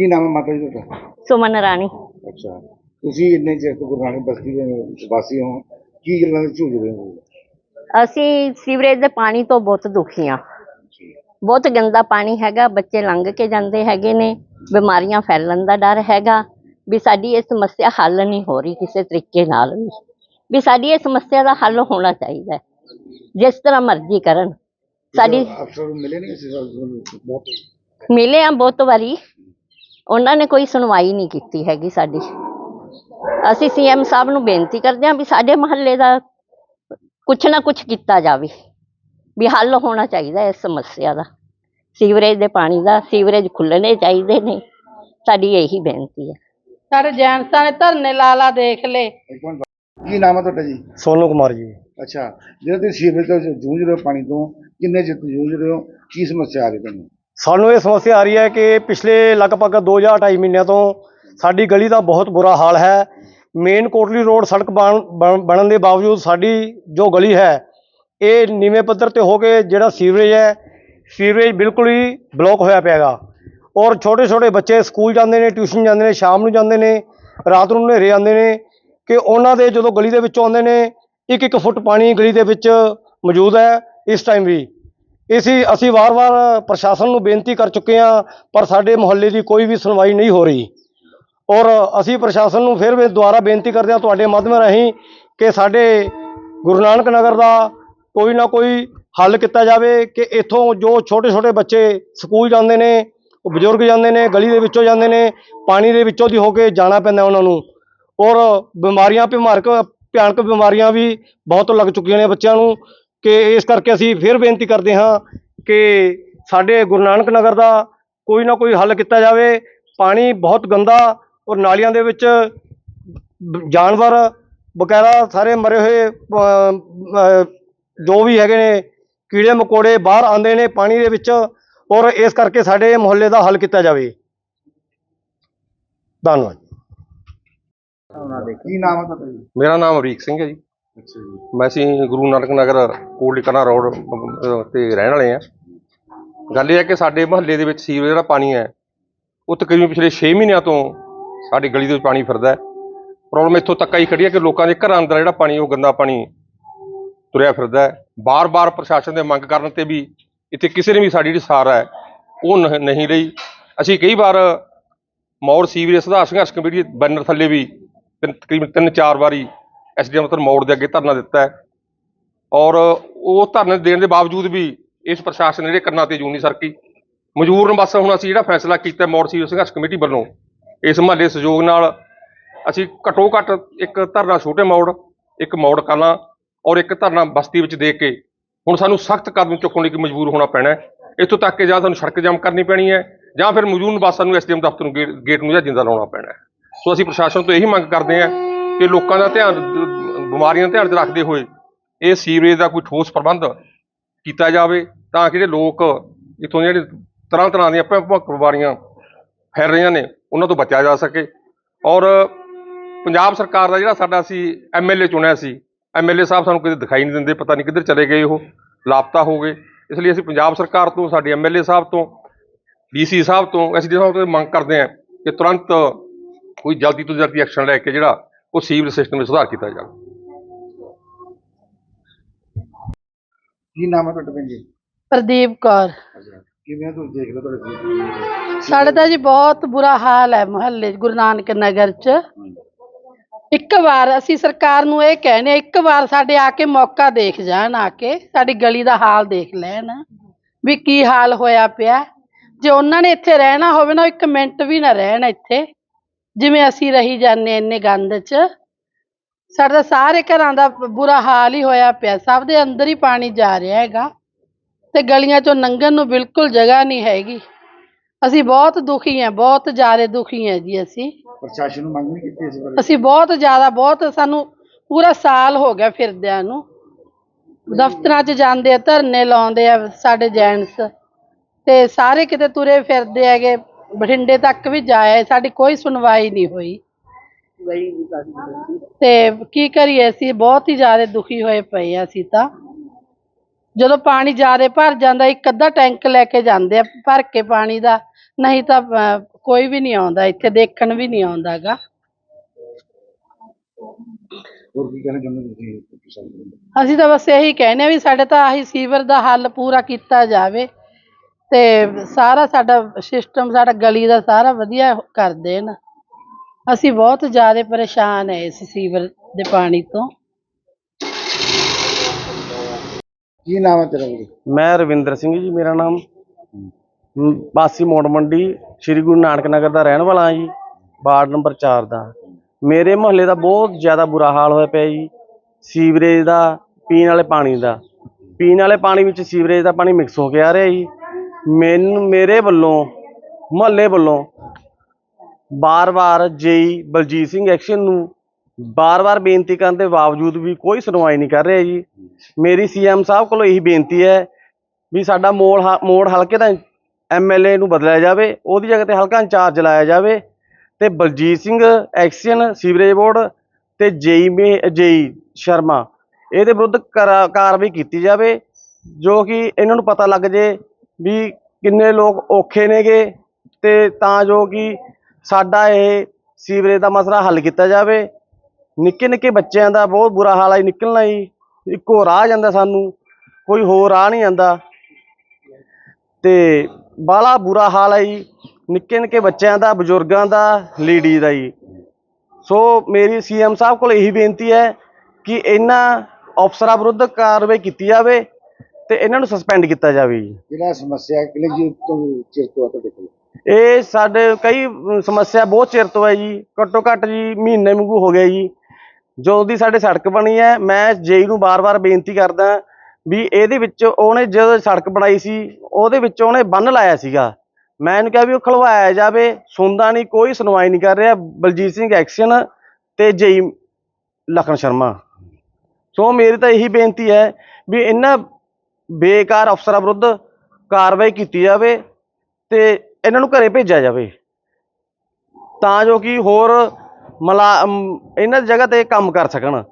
ਕੀ ਨਾਮ ਹੈ ਮਾਤਾ ਜੀ ਤੁਹਾਡਾ? ਸੁਮਨ ਰਾਣੀ। ਅੱਛਾ। ਤੁਸੀਂ ਇੰਨੇ ਚਿਰ ਤੋਂ ਗੁਰੂ ਨਾਨਕ ਬਸਤੀ ਦੇ ਵਾਸੀ ਹੋ। ਕੀ ਗੱਲਾਂ ਦੇ ਝੂਝ ਰਹੇ ਹੋ? ਅਸੀਂ ਸੀਵਰੇਜ ਦੇ ਪਾਣੀ ਤੋਂ ਬਹੁਤ ਦੁਖੀ ਹਾਂ। ਬਹੁਤ ਗੰਦਾ ਪਾਣੀ ਹੈਗਾ ਬੱਚੇ ਲੰਘ ਕੇ ਜਾਂਦੇ ਹੈਗੇ ਨੇ ਬਿਮਾਰੀਆਂ ਫੈਲਣ ਦਾ ਡਰ ਹੈਗਾ ਵੀ ਸਾਡੀ ਇਹ ਸਮੱਸਿਆ ਹੱਲ ਨਹੀਂ ਹੋ ਰਹੀ ਕਿਸੇ ਤਰੀਕੇ ਨਾਲ ਵੀ। ਵੀ ਸਾਡੀ ਇਹ ਸਮੱਸਿਆ ਦਾ ਹੱਲ ਹੋਣਾ ਚਾਹੀਦਾ ਹੈ ਜਿਸ ਤਰ੍ਹਾਂ ਮਰਜ਼ੀ ਕਰਨ। ਸਾਡੀ ਅਫਸਰ ਨੂੰ ਮਿਲੇ ਨਹੀਂ ਗੱਲ ਬਹੁਤ ਮਿਲੇ ਆ ਬਹੁਤ ਵਾਰੀ। ਉਹਨਾਂ ਨੇ ਕੋਈ ਸੁਣਵਾਈ ਨਹੀਂ ਕੀਤੀ ਹੈਗੀ ਸਾਡੀ। ਅਸੀਂ ਸੀਐਮ ਸਾਹਿਬ ਨੂੰ ਬੇਨਤੀ ਕਰਦੇ ਹਾਂ ਵੀ ਸਾਡੇ ਮਹੱਲੇ ਦਾ ਕੁਛ ਨਾ ਕੁਛ ਕੀਤਾ ਜਾਵੇ ਵੀ ਹੱਲ ਹੋਣਾ ਚਾਹੀਦਾ ਇਸ ਸਮੱਸਿਆ ਦਾ। ਸੀਵਰੇਜ ਦੇ ਪਾਣੀ ਦਾ ਸੀਵਰੇਜ ਖੁੱਲਣੇ ਚਾਹੀਦੇ ਨੇ ਸਾਡੀ ਇਹੀ ਬੇਨਤੀ ਹੈ। ਸਾਡੇ ਜੈਂਟਸਾਂ ਨੇ ਧਰਨੇ ਲਾ ਲਾ ਦੇਖ ਲਏ। ਕੀ ਨਾਮ ਹੈ ਤੁਹਾਡਾ ਜੀ? ਸੋਨੂ ਕੁਮਾਰ ਜੀ। ਅੱਛਾ ਜਿਹੜਾ ਤੁਸੀਂ ਸੀਵਰੇਜ ਤੋਂ ਜੂਝ ਰਹੇ ਹੋ ਪਾਣੀ ਤੋਂ ਕਿੰਨੇ ਚਿਰ ਤੋਂ ਜੂਝ ਰਹੇ ਹੋ? ਕੀ ਸਮੱਸਿਆ ਆ ਰਹੀ ਤੁਹਾਨੂੰ? ਸਾਨੂੰ ਇਹ ਸਮੱਸਿਆ ਆ ਰਹੀ ਹੈ ਕਿ ਪਿਛਲੇ ਲਗਭਗ 2 ਜਾਂ 2.5 ਮਹੀਨਿਆਂ ਤੋਂ ਸਾਡੀ ਗਲੀ ਦਾ ਬਹੁਤ ਬੁਰਾ ਹਾਲ ਹੈ। ਮੇਨ ਕੋਟਲੀ ਰੋਡ ਸੜਕ ਬਣ- ਬਣ- ਬਣਨ ਦੇ ਬਾਵਜੂਦ ਸਾਡੀ ਜੋ ਗਲੀ ਹੈ, ਇਹ ਨੀਵੇਂ ਪੱਧਰ ਤੇ ਹੋ ਕੇ ਜਿਹੜਾ ਸੀਵਰੇਜ ਹੈ, ਸੀਵਰੇਜ ਬਿਲਕੁਲ ਹੀ ਬਲੌਕ ਹੋਇਆ ਪਿਆਗਾ ਔਰ ਛੋਟੇ ਛੋਟੇ ਬੱਚੇ ਸਕੂਲ ਜਾਂਦੇ ਨੇ, ਟਿਊਸ਼ਨ ਜਾਂਦੇ ਨੇ, ਸ਼ਾਮ ਨੂੰ ਜਾਂਦੇ ਨੇ, ਰਾਤ ਨੂੰ ਹਨੇਰੇ ਆਉਂਦੇ ਨੇ, ਕਿ ਉਹਨਾਂ ਦੇ ਜਦੋਂ ਗਲੀ ਦੇ ਵਿੱਚੋਂ ਆਉਂਦੇ ਨੇ ਇੱਕ ਇੱਕ ਫੁੱਟ ਪਾਣੀ ਗਲੀ ਦੇ ਵਿੱਚ ਮੌਜੂਦ ਹੈ ਇਸ ਟਾਈਮ ਵੀ। ਇਸੀ ਅਸੀਂ ਵਾਰ-ਵਾਰ ਪ੍ਰਸ਼ਾਸਨ ਨੂੰ ਬੇਨਤੀ ਕਰ ਚੁੱਕੇ ਹਾਂ, ਪਰ ਸਾਡੇ ਮੁਹੱਲੇ ਦੀ ਕੋਈ ਵੀ ਸੁਣਵਾਈ ਨਹੀਂ ਹੋ ਰਹੀ। ਔਰ ਅਸੀਂ ਪ੍ਰਸ਼ਾਸਨ ਨੂੰ ਫਿਰ ਵੀ ਦੁਬਾਰਾ ਬੇਨਤੀ ਕਰਦੇ ਹਾਂ ਤੁਹਾਡੇ ਮਾਧਿਅਮ ਰਾਹੀਂ ਕਿ ਸਾਡੇ ਗੁਰੂ ਨਾਨਕ ਨਗਰ ਦਾ ਕੋਈ ਨਾ ਕੋਈ ਹੱਲ ਕੀਤਾ ਜਾਵੇ, ਕਿ ਇੱਥੋਂ ਜੋ ਛੋਟੇ-ਛੋਟੇ ਬੱਚੇ ਸਕੂਲ ਜਾਂਦੇ ਨੇ, ਉਹ ਬਜ਼ੁਰਗ ਜਾਂਦੇ ਨੇ, ਗਲੀ ਦੇ ਵਿੱਚੋਂ ਜਾਂਦੇ ਨੇ, ਪਾਣੀ ਦੇ ਵਿੱਚੋਂ ਦੀ ਹੋ ਕੇ ਜਾਣਾ ਪੈਂਦਾ ਉਹਨਾਂ ਨੂੰ। ਔਰ ਬਿਮਾਰੀਆਂ ਭਿਮਾਰਕ, ਭਿਆਨਕ ਬਿਮਾਰੀਆਂ ਵੀ ਬਹੁਤ ਲੱਗ ਚੁੱਕੀਆਂ ਨੇ ਬੱਚਿਆਂ ਨੂੰ। ਕਿ ਇਸ ਕਰਕੇ ਅਸੀਂ ਫਿਰ ਬੇਨਤੀ ਕਰਦੇ ਹਾਂ ਕਿ ਸਾਡੇ ਗੁਰੂ ਨਾਨਕ ਨਗਰ ਦਾ ਕੋਈ ਨਾ ਕੋਈ ਹੱਲ ਕੀਤਾ ਜਾਵੇ। ਪਾਣੀ ਬਹੁਤ ਗੰਦਾ ਔਰ ਨਾਲੀਆਂ ਦੇ ਵਿੱਚ ਜਾਨਵਰ ਬਕਾਇਦਾ ਸਾਰੇ ਮਰੇ ਹੋਏ ਜੋ ਵੀ ਹੈਗੇ ਨੇ ਕੀੜੇ ਮਕੌੜੇ ਬਾਹਰ ਆਉਂਦੇ ਨੇ ਪਾਣੀ ਦੇ ਵਿੱਚ ਔਰ ਇਸ ਕਰਕੇ ਸਾਡੇ ਮੁਹੱਲੇ ਦਾ ਹੱਲ ਕੀਤਾ ਜਾਵੇ। ਧੰਨਵਾਦ। ਕੀ ਨਾਮ ਹੈ ਤੁਹਾਡਾ ਜੀ? ਮੇਰਾ ਨਾਮ ਅਮਰੀਕ ਸਿੰਘ ਹੈ ਜੀ। ਮੈਂ ਅਸੀਂ ਗੁਰੂ ਨਾਨਕ ਨਗਰ ਕੋਟਲੀ ਕਲਾਂ ਰੋਡ ਅਹ, ਤੇ ਰਹਿਣ ਵਾਲੇ ਆ ਗੱਲ ਇਹ ਹੈ ਕਿ ਸਾਡੇ ਮੁਹੱਲੇ ਦੇ ਵਿੱਚ ਸੀਵਰੇਜ ਜਿਹੜਾ ਪਾਣੀ ਹੈ। ਉਹ ਤਕਰੀਬਨ ਪਿਛਲੇ 6 ਮਹੀਨਿਆਂ ਤੋਂ ਸਾਡੀ ਗਲੀ ਦੇ ਵਿੱਚ ਪਾਣੀ ਫਿਰਦਾ ਹੈ। ਪ੍ਰੋਬਲਮ ਇੱਥੋਂ ਤੱਕ ਹੀ ਖੜੀ ਹੈ ਕਿ ਲੋਕਾਂ ਦੇ ਘਰਾਂ ਅੰਦਰ ਜਿਹੜਾ ਪਾਣੀ ਉਹ ਗੰਦਾ ਪਾਣੀ ਤੁਰਿਆ ਫਿਰਦਾ ਹੈ। ਬਾਰ-ਬਾਰ ਪ੍ਰਸ਼ਾਸਨ ਦੇ ਮੰਗ ਕਰਨ ਤੇ ਵੀ ਇੱਥੇ ਕਿਸੇ ਨੇ ਵੀ ਸਾਡੀ ਜਿਹੜੀ ਸਾਰ ਹੈ ਉਹ ਨਹ- ਨਹੀਂ ਲਈ। ਅਸੀਂ ਕਈ ਵਾਰ ਮੌੜ ਸੀਵਰੇਜ ਸੁਧਾਰ ਸੰਘਰਸ਼ ਕਮੇਟੀ ਦੇ ਬੈਨਰ ਥੱਲੇ ਵੀ ਤਿੰਨ- ਤਕਰੀਬਨ ਤਿੰਨ ਚਾਰ ਵਾਰੀ ਐਸਡੀਐਮ ਮਤਲਬ ਮੋੜ ਦੇ ਅੱਗੇ ਧਰਨਾ ਦਿੱਤਾ ਹੈ। ਔਰ ਉਹ ਧਰਨੇ ਦੇਣ ਦੇ ਬਾਵਜੂਦ ਵੀ ਇਸ ਪ੍ਰਸ਼ਾਸਨ ਨੇ ਜਿਹੜੇ ਕੰਨਾਂ ਤੇ ਜੂੰ ਨਹੀਂ ਸਰਕੀ ਮਜਬੂਰਨ ਬਸ ਹੁਣ ਅਸੀਂ ਜਿਹੜਾ ਫੈਸਲਾ ਕੀਤਾ ਮੌੜ ਸੀ ਸੰਘਰਸ਼ ਕਮੇਟੀ ਵੱਲੋਂ। ਇਸ ਮਹੱਲੇ ਸਹਿਯੋਗ ਨਾਲ ਅਸੀਂ ਘੱਟੋ ਘੱਟ ਇੱਕ ਧਰਨਾ ਛੋਟੇ ਮੋੜ, ਇੱਕ ਮੋੜ ਕਲਾਂ ਔਰ ਇੱਕ ਧਰਨਾ ਬਸਤੀ ਵਿੱਚ ਦੇ ਕੇ ਹੁਣ ਸਾਨੂੰ ਸਖਤ ਕਦਮ ਚੁੱਕਣ ਲਈ ਮਜਬੂਰ ਹੋਣਾ ਪੈਣਾ ਇੱਥੋਂ ਤੱਕ ਕਿ ਜਾਂ ਸਾਨੂੰ ਸੜਕ ਜਾਮ ਕਰਨੀ ਪੈਣੀ ਹੈ ਜਾਂ ਫਿਰ ਮੌਜੂਦ ਬੱਸਾਂ ਨੂੰ ਐਸਡੀਐਮ ਦਫ਼ਤਰ ਨੂੰ ਗੇਟ ਗੇਟ ਨੂੰ ਜਾਂ ਜਿੰਦਾ ਲਾਉਣਾ ਪੈਣਾ ਸੋ ਅਸੀਂ ਪ੍ਰਸ਼ਾਸਨ ਤੋਂ ਇਹੀ ਮੰਗ ਕਰਦੇ ਹਾਂ ਕਿ ਲੋਕਾਂ ਦਾ ਧਿਆਨ, ਬਿਮਾਰੀਆਂ ਦਾ ਧਿਆਨ 'ਚ ਰੱਖਦੇ ਹੋਏ ਇਹ ਸੀਵਰੇਜ ਦਾ ਕੋਈ ਠੋਸ ਪ੍ਰਬੰਧ ਕੀਤਾ ਜਾਵੇ ਤਾਂ ਕਿ ਜਿਹੜੇ ਲੋਕ ਇੱਥੋਂ ਜਿਹੜੇ ਤਰ੍ਹਾਂ ਤਰ੍ਹਾਂ ਦੀਆਂ ਭਿਆਨਕ ਬਿਮਾਰੀਆਂ ਫੈਲ ਰਹੀਆਂ ਨੇ, ਉਹਨਾਂ ਤੋਂ ਬਚਿਆ ਜਾ ਸਕੇ। ਔਰ ਪੰਜਾਬ ਸਰਕਾਰ ਦਾ ਜਿਹੜਾ ਸਾਡਾ ਸੀ ਐਮਐਲਏ ਚੁਣਿਆ ਸੀ ਐਮਐਲਏ ਸਾਹਿਬ ਸਾਨੂੰ ਕਿਤੇ ਦਿਖਾਈ ਨਹੀਂ ਦਿੰਦੇ, ਪਤਾ ਨਹੀਂ ਕਿੱਧਰ ਚਲੇ ਗਏ ਉਹ, ਲਾਪਤਾ ਹੋ ਗਏ। ਇਸ ਲਈ ਅਸੀਂ ਪੰਜਾਬ ਸਰਕਾਰ ਤੋਂ, ਸਾਡੇ ਐਮਐਲਏ ਸਾਹਿਬ ਤੋਂ ਡੀਸੀ ਸਾਹਿਬ ਤੋਂ ਐਸਡੀ ਸਾਹਿਬ ਤੋਂ ਮੰਗ ਕਰਦੇ ਹਾਂ ਕਿ ਤੁਰੰਤ ਕੋਈ ਜਲਦੀ ਤੋਂ ਜਲਦੀ ਐਕਸ਼ਨ ਲੈ ਕੇ ਜਿਹੜਾ ਉਹ ਸੀਵਰੇਜ ਸਿਸਟਮ ਵਿੱਚ ਸੁਧਾਰ ਕੀਤਾ ਜਾਵੇ। ਕੀ ਨਾਮ ਹੈ ਤੁਹਾਡਾ ਜੀ? ਪ੍ਰਦੀਪ ਕੌਰ। ਕਿਵੇਂ ਤੁਸੀਂ ਦੇਖ ਲਓ ਤੁਹਾਡੇ ਸਾਡੇ ਤਾਂ ਜੀ ਬਹੁਤ ਬੁਰਾ ਹਾਲ ਹੈ ਮੁਹੱਲੇ ਗੁਰੂ ਨਾਨਕ ਨਗਰ 'ਚ। ਇੱਕ ਵਾਰ ਅਸੀਂ ਸਰਕਾਰ ਨੂੰ ਇਹ ਕਹਿੰਦੇ ਇੱਕ ਵਾਰ ਸਾਡੇ ਆ ਕੇ ਮੌਕਾ ਦੇਖ ਜਾਣ ਆ ਕੇ ਸਾਡੀ ਗਲੀ ਦਾ ਹਾਲ ਦੇਖ ਲੈਣ ਵੀ ਕੀ ਹਾਲ ਹੋਇਆ ਪਿਆ। ਜੇ ਉਹਨਾਂ ਨੇ ਇੱਥੇ ਰਹਿਣਾ ਹੋਵੇ ਨਾ ਇੱਕ ਮਿੰਟ ਵੀ ਨਾ ਰਹਿਣ ਇੱਥੇ। ਜਿਵੇਂ ਅਸੀਂ ਰਹੀ ਜਾਂਦੇ ਇੰਨੇ ਗੰਦ 'ਚ ਸਾਡਾ ਸਾਰੇ ਘਰਾਂ ਦਾ ਬੁਰਾ ਹਾਲ ਹੀ ਹੋਇਆ ਪਿਆ ਸਭ ਦੇ ਅੰਦਰ ਹੀ ਪਾਣੀ ਜਾ ਰਿਹਾ ਹੈਗਾ ਤੇ ਗਲੀਆਂ 'ਚੋਂ ਲੰਘਣ ਨੂੰ ਬਿਲਕੁਲ ਜਗ੍ਹਾ ਨਹੀਂ ਹੈਗੀ। ਅਸੀਂ ਬਹੁਤ ਦੁਖੀ ਹਾਂ ਬਹੁਤ ਜ਼ਿਆਦਾ ਦੁਖੀ ਹਾਂ ਜੀ ਅਸੀਂ। ਪ੍ਰਸ਼ਾਸਨ ਨੂੰ ਮੰਗ ਨਹੀਂ ਕੀਤੀ ਇਸ ਬਾਰੇ? ਅਸੀਂ ਬਹੁਤ ਜ਼ਿਆਦਾ ਬਹੁਤ ਸਾਨੂੰ ਪੂਰਾ ਸਾਲ ਹੋ ਗਿਆ ਫਿਰਦਿਆਂ ਨੂੰ। ਦਫ਼ਤਰਾਂ 'ਚ ਜਾਂਦੇ ਆ ਧਰਨੇ ਲਾਉਂਦੇ ਆ ਸਾਡੇ ਜੈਂਟਸ ਤੇ ਸਾਰੇ ਕਿਤੇ ਤੁਰੇ ਫਿਰਦੇ ਹੈਗੇ। ਬਠਿੰਡੇ ਤੱਕ ਵੀ ਜਾਏ ਸਾਡੀ ਕੋਈ ਸੁਣਵਾਈ ਨਹੀਂ ਹੋਈ। ਤੇ ਕੀ ਕਰੀਏ ਅਸੀਂ ਬਹੁਤ ਹੀ ਜ਼ਿਆਦਾ ਦੁਖੀ ਹੋਏ ਪਏ ਆ ਅਸੀਂ ਤਾਂ। ਜਦੋਂ ਪਾਣੀ ਜ਼ਿਆਦਾ ਭਰ ਜਾਂਦਾ ਇੱਕ ਅੱਧਾ ਟੈਂਕ ਲੈ ਕੇ ਜਾਂਦੇ ਆ ਭਰ ਕੇ ਪਾਣੀ ਦਾ। ਨਹੀਂ ਤਾਂ ਅਹ, ਕੋਈ ਵੀ ਨਹੀਂ ਆਉਂਦਾ ਇੱਥੇ ਦੇਖਣ ਵੀ ਨਹੀਂ ਆਉਂਦਾਗਾ। ਹੋਰ ਕੀ ਕਹਿਣਾ ਚਾਹੁੰਦੇ ਤੁਸੀਂ? ਪ੍ਰਸ਼ਾਸਨ ਨੂੰ ਅਸੀਂ ਤਾਂ ਬਸ ਇਹੀ ਕਹਿੰਦੇ ਆ ਵੀ ਸਾਡੇ ਤਾਂ ਆਹੀ ਸੀਵਰ ਦਾ ਹੱਲ ਪੂਰਾ ਕੀਤਾ ਜਾਵੇ। ਤੇ ਸਾਰਾ ਸਾਡਾ ਸਿਸਟਮ ਸਾਡਾ ਗਲੀ ਦਾ ਸਾਰਾ ਵਧੀਆ ਕਰ ਦੇਣ ਅਸੀਂ ਬਹੁਤ ਜ਼ਿਆਦਾ ਪਰੇਸ਼ਾਨ ਹੈ ਇਸ ਸੀਵਰ ਦੇ ਪਾਣੀ ਤੋਂ। ਕੀ ਨਾਮ ਹੈ ਤੇਰਾ ਵੀਰੇ? ਮੈਂ ਰਵਿੰਦਰ ਸਿੰਘ ਜੀ ਮੇਰਾ ਨਾਮ। ਬਾਸੀ ਮੋੜ ਮੰਡੀ ਸ੍ਰੀ ਗੁਰੂ ਨਾਨਕ ਨਗਰ ਦਾ ਰਹਿਣ ਵਾਲਾ ਹਾਂ ਜੀ ਵਾਰਡ ਨੰਬਰ 4 ਦਾ। ਮੇਰੇ ਮੁਹੱਲੇ ਦਾ ਬਹੁਤ ਜ਼ਿਆਦਾ ਬੁਰਾ ਹਾਲ ਹੋਇਆ ਪਿਆ ਜੀ ਸੀਵਰੇਜ ਦਾ ਪੀਣ ਵਾਲੇ ਪਾਣੀ ਦਾ। ਪੀਣ ਵਾਲੇ ਪਾਣੀ ਵਿੱਚ ਸੀਵਰੇਜ ਦਾ ਪਾਣੀ ਮਿਕਸ ਹੋ ਕੇ ਆ ਰਿਹਾ ਜੀ। ਮੈਨੂੰ ਮੇਰੇ ਵੱਲੋਂ, ਮੁਹੱਲੇ ਵੱਲੋਂ ਬਾਰ-ਬਾਰ ਜੇਈ ਬਲਜੀਤ ਸਿੰਘ ਐਕਸ਼ਨ ਨੂੰ ਬਾਰ-ਬਾਰ ਬੇਨਤੀ ਕਰਨ ਦੇ ਬਾਵਜੂਦ ਵੀ ਕੋਈ ਸੁਣਵਾਈ ਨਹੀਂ ਕਰ ਰਿਹਾ ਜੀ। ਮੇਰੀ ਸੀਐਮ ਸਾਹਿਬ ਕੋਲੋਂ ਇਹੀ ਬੇਨਤੀ ਹੈ ਵੀ ਸਾਡਾ ਮੋੜ ਹ- ਮੋੜ ਹਲਕੇ ਦਾ ਐਮਐਲਏ ਨੂੰ ਬਦਲਿਆ ਜਾਵੇ, ਉਹਦੀ ਜਗ੍ਹਾ ਤੇ ਹਲਕਾ ਇੰਚਾਰਜ ਲਾਇਆ ਜਾਵੇ ਤੇ Baljit Singh XEN, sewerage board ਤੇ ਜੇਈ ਮੇ ਜੇਈ ਸ਼ਰਮਾ, ਇਹਦੇ ਵਿਰੁੱਧ ਕਰਾ- ਕਾਰਵਾਈ ਕੀਤੀ ਜਾਵੇ, ਜੋ ਕਿ ਇਹਨਾਂ ਨੂੰ ਪਤਾ ਲੱਗ ਜੇ ਵੀ ਕਿੰਨੇ ਲੋਕ ਔਖੇ ਨੇਗੇ ਤੇ ਤਾਂ ਜੋ ਕਿ ਸਾਡਾ ਇਹ ਸੀਵਰੇਜ ਦਾ ਮਸਲਾ ਹੱਲ ਕੀਤਾ ਜਾਵੇ। ਨਿੱਕੇ ਨਿੱਕੇ ਬੱਚਿਆਂ ਦਾ ਬਹੁਤ ਬੁਰਾ ਹਾਲ ਹੈ ਜੀ, ਨਿਕਲਣਾ ਜੀ। ਇੱਕੋ ਰਾਹ ਜਾਂਦਾ ਸਾਨੂੰ ਕੋਈ ਹੋਰ ਰਾਹ ਨਹੀਂ ਜਾਂਦਾ। ਤੇ ਬਾਲਾ ਬੁਰਾ ਹਾਲ ਹੈ ਜੀ। ਨਿੱਕੇ ਨਿੱਕੇ ਬੱਚਿਆਂ ਦਾ ਬਜ਼ੁਰਗਾਂ ਦਾ ਲੇਡੀ ਦਾ ਜੀ। ਸੋ ਮੇਰੀ ਸੀਐਮ ਸਾਹਿਬ ਕੋਲ ਇਹੀ ਬੇਨਤੀ ਹੈ ਕਿ ਇਹਨਾਂ ਅਫਸਰਾਂ ਵਿਰੁੱਧ ਕਾਰਵਾਈ ਕੀਤੀ ਜਾਵੇ। ਤੇ ਇਹਨਾਂ ਨੂੰ ਸਸਪੈਂਡ ਕੀਤਾ ਜਾਵੇ ਜੀ। ਜਿਹੜਾ ਸਮੱਸਿਆ ਕਿਲੇ ਜੀ ਤੋਂ ਚਿਰ ਤੋਂ ਆ ਤੁਹਾਡੇ ਕੋਲ? ਇਹ ਸਾਡੇ ਕਈ ਸਮੱਸਿਆ ਬਹੁਤ ਚਿਰ ਤੋਂ ਹੈ ਜੀ। ਘੱਟੋ ਘੱਟ ਜੀ ਮਹੀਨੇ ਵਾਂਗੂ ਹੋ ਗਿਆ ਜੀ। ਜਦੋਂ ਦੀ ਸਾਡੇ ਸੜਕ ਬਣੀ ਹੈ ਮੈਂ ਜੇਈ ਨੂੰ ਬਾਰ-ਬਾਰ ਬੇਨਤੀ ਕਰਦਾ ਵੀ ਇਹਦੇ ਵਿੱਚ ਉਹਨੇ ਜਦੋਂ ਸੜਕ ਬਣਾਈ ਸੀ ਉਹਦੇ ਵਿੱਚ ਉਹਨੇ ਬੰਨ ਲਾਇਆ ਸੀਗਾ। ਮੈਂ ਇਹਨੂੰ ਕਿਹਾ ਵੀ ਉਹ ਖਲਵਾਇਆ ਜਾਵੇ ਸੁਣਦਾ ਨਹੀਂ ਕੋਈ ਸੁਣਵਾਈ ਨਹੀਂ ਕਰ ਰਿਹਾ। ਬਲਜੀਤ ਸਿੰਘ ਐਕਸ਼ਨ ਤੇ ਜੇਈ ਲਖਨ ਸ਼ਰਮਾ। ਸੋ ਮੇਰੀ ਤਾਂ ਇਹੀ ਬੇਨਤੀ ਹੈ ਵੀ ਇਹਨਾਂ ਬੇਕਾਰ ਅਫਸਰਾਂ ਵਿਰੁੱਧ ਕਾਰਵਾਈ ਕੀਤੀ ਜਾਵੇ ਤੇ ਇਹਨਾਂ ਨੂੰ ਘਰੇ ਭੇਜਿਆ ਜਾਵੇ। ਤਾਂ ਜੋ ਕਿ ਹੋਰ ਮਲਾ ਇਹਨਾਂ ਦੀ ਜਗ੍ਹਾ ਤੇ ਕੰਮ ਕਰ ਸਕਣ।